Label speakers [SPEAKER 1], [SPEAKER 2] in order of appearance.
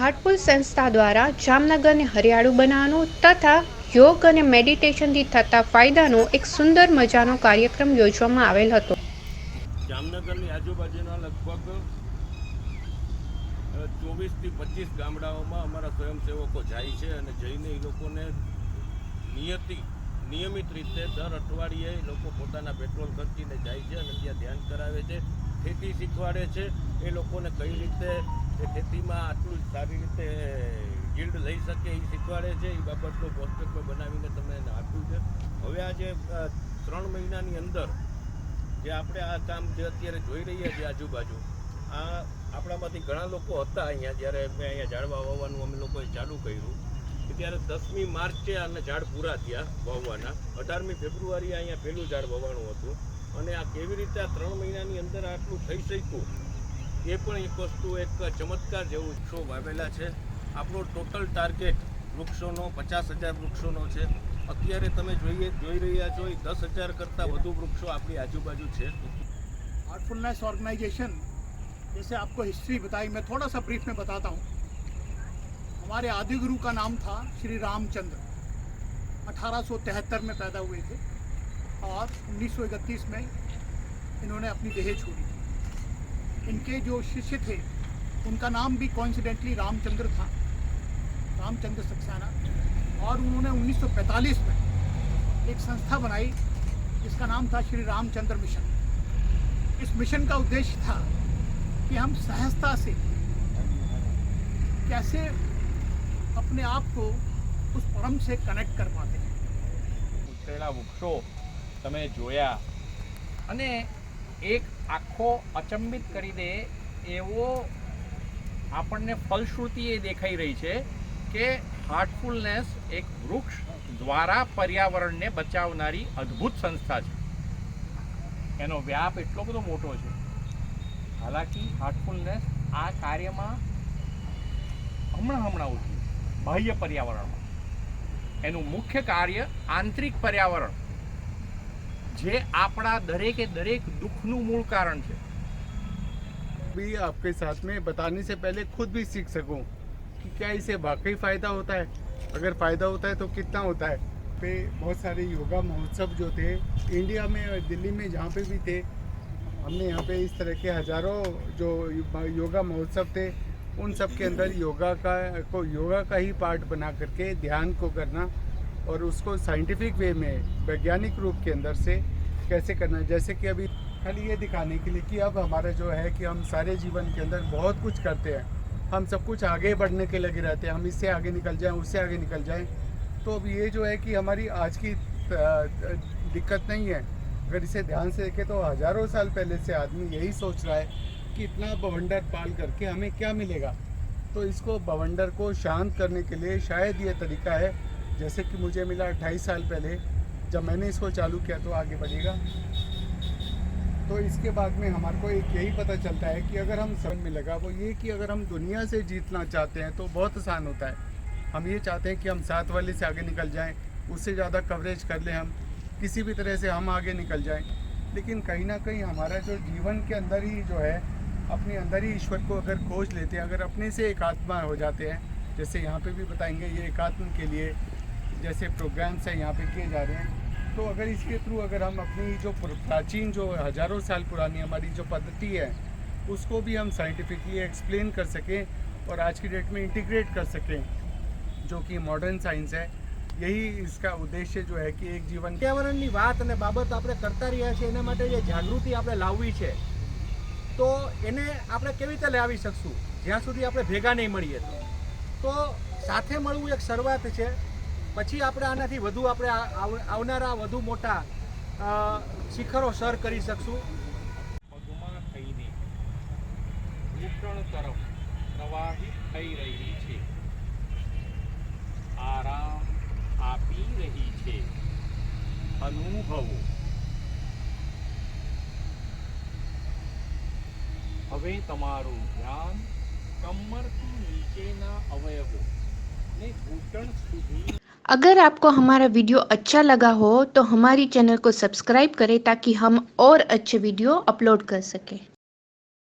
[SPEAKER 1] હાર્ટફુલ સંસ્થા દ્વારા જામનગરને હરિયાળું બનાવવાનું તથા યોગ અને મેડિટેશનથી થતા ફાયદાનો એક સુંદર મજાનો કાર્યક્રમ યોજવામાં આવેલ હતો.
[SPEAKER 2] જામનગરની આજુબાજુના લગભગ ચોવીસથી પચીસ ગામડાઓમાં અમારા સ્વયંસેવકો જાય છે અને જઈને એ લોકોને નિયતિ, નિયમિત રીતે દર અઠવાડિયે લોકો પોતાના પેટ્રોલ ખર્ચીને જાય છે અને ત્યાં ધ્યાન કરાવે છે. ખેતી શીખવાડે છે, એ લોકોને કઈ રીતે એ ખેતીમાં આટલું સારી રીતે ગીલ્ડ લઈ શકે એ શીખવાડે છે, એ બાબતનું પોસ્ટરમાં બનાવીને તમે એને આપ્યું છે. હવે આ જે ત્રણ મહિનાની અંદર જે આપણે આ કામ જે અત્યારે જોઈ રહ્યા છીએ આજુબાજુ, આ આપણામાંથી ઘણા લોકો હતા અહીંયા જ્યારે મેં અહીંયા ઝાડવા વાવવાનું અમે લોકોએ ચાલુ કર્યું. કે ત્યારે દસમી માર્ચે આને ઝાડ પૂરા થયા વાવવાના અઢારમી ફેબ્રુઆરી અહીંયા પહેલું ઝાડ વાવવાનું હતું અને આ કેવી રીતે આ ત્રણ મહિનાની અંદર આટલું થઈ શક્યું એ પણ એક વસ્તુ એક ચમત્કાર જેવું વૃક્ષો વાવેલા છે આપણો ટોટલ ટાર્ગેટ વૃક્ષોનો પચાસ હજાર વૃક્ષોનો છે અત્યારે તમે જોઈએ જોઈ રહ્યા છો એ દસ હજાર કરતાં વધુ વૃક્ષો આપણી આજુબાજુ છે
[SPEAKER 3] हार्टफुलनेस ऑर्गेनाइजेशन जैसे आपको हिस्ट्री बताई मैं थोड़ा सा ब्रीफ में बताता हूँ हमारे आदि गुरु का नाम था श्री रामचंद्र। 1873 में पैदा हुए थे और 1931 में इन्होंने अपनी देह छोड़ी। इनके जो शिष्य थे, उनका नाम भी कॉन्सिडेंटली रामचंद्र था, रामचंद्र सक्सेना। और उन्होंने 1945 में एक संस्था बनाई, जिसका नाम था श्री रामचंद्र मिशन। इस मिशन का उद्देश्य था कि हम सहजता से, कैसे अपने आप को उस परम से कनेक्ट कर पाते हैं
[SPEAKER 4] ઉછરેલા વૃક્ષો તમે જોયા અને એક આખો અચંબિત કરી દે એવો આપણને ફલશ્રુતિ એ દેખાઈ રહી છે કે હાર્ટફુલનેસ એક વૃક્ષ દ્વારા પર્યાવરણને બચાવનારી અદ્ભુત સંસ્થા છે એનો વ્યાપ એટલો બધો મોટો છે હાલાકી હાર્ટફુલનેસ આ કાર્યમાં હમણાં હમણાં ઉઠ્યું બાહ્ય પર્યાવરણમાં એનું મુખ્ય કાર્ય આંતરિક પર્યાવરણ જે આપણા દરેકે દરેક દુઃખનું મૂળ કારણ છે
[SPEAKER 5] भी आपके साथ में बताने से पहले खुद भी सीख सकूं कि क्या इसे वाकई फ़ायदा होता है अगर फ़ायदा होता है तो कितना होता है पे बहुत सारे योगा महोत्सव जो थे इंडिया में और दिल्ली में जहाँ पे भी थे हमने यहाँ पे इस तरह के हज़ारों जो योगा महोत्सव थे उन सब के अंदर योगा का, को योगा का ही पार्ट बना करके, ध्यान को करना और उसको साइंटिफिक वे में, वैज्ञानिक रूप के अंदर से कैसे करना जैसे कि अभी खाली ये दिखाने के लिए कि अब हमारा जो है कि हम सारे जीवन के अंदर बहुत कुछ करते हैं। हम सब कुछ आगे बढ़ने के लगे रहते हैं। हम इससे आगे निकल जाएँ, उससे आगे निकल जाएँ। तो अब ये जो है कि हमारी आज की दिक्कत नहीं है। अगर इसे ध्यान से देखें तो हज़ारों साल पहले से आदमी यही सोच रहा है कि इतना बवंडर पाल करके हमें क्या मिलेगा? तो इसको बवंडर को शांत करने के लिए शायद ये तरीका है, जैसे कि मुझे मिला अट्ठाईस साल पहले, जब मैंने इसको चालू किया तो आगे बढ़ेगा। तो इसके बाद में हमारे को एक यही पता चलता है कि अगर हम समझ में लगा वो ये कि अगर हम दुनिया से जीतना चाहते हैं तो बहुत आसान होता है। हम ये चाहते हैं कि हम साथ वाले से आगे निकल जाएँ, उससे ज़्यादा कवरेज कर लें हम, किसी भी तरह से हम आगे निकल जाएँ। लेकिन कहीं ना कहीं हमारा जो जीवन के अंदर ही जो है अपने अंदर ही ईश्वर को अगर खोज लेते हैं अगर अपने से एक आत्मा हो जाते हैं जैसे यहाँ पे भी बताएंगे ये एकात्म के लिए जैसे प्रोग्राम्स हैं यहाँ पे किए जा रहे हैं तो अगर इसके थ्रू अगर हम अपनी जो पुर- प्राचीन जो हज़ारों साल पुरानी हमारी जो पद्धति है उसको भी हम साइंटिफिकली एक्सप्लेन कर सकें और आज की डेट में इंटीग्रेट कर सकें जो कि मॉडर्न साइंस है यही इसका उद्देश्य जो है कि एक जीवन
[SPEAKER 6] પર્યાવરણની વાત અને બાબત આપણે કરતા રહ્યા છીએ એના માટે જે જાગૃતિ આપણે લાવવી છે તો એને આપણે કેવી રીતે લાવી શકશું? જ્યાં સુધી આપણે ભેગા નહીં મળીએ તો. તો સાથે મળવું એક શરૂઆત છે. પછી આપણે આનાથી વધુ આપણે આવનારા વધુ મોટા શિખરો સર કરી શકશું.
[SPEAKER 4] પગમાં થઈને તરફ હવે તમારું ધ્યાન કમરથી નીચેના અવયવો ને ઘૂંટણ સુધી
[SPEAKER 1] अगर आपको हमारा वीडियो अच्छा लगा हो तो हमारी चैनल को सब्सक्राइब करें ताकि हम और अच्छे वीडियो अपलोड कर सकें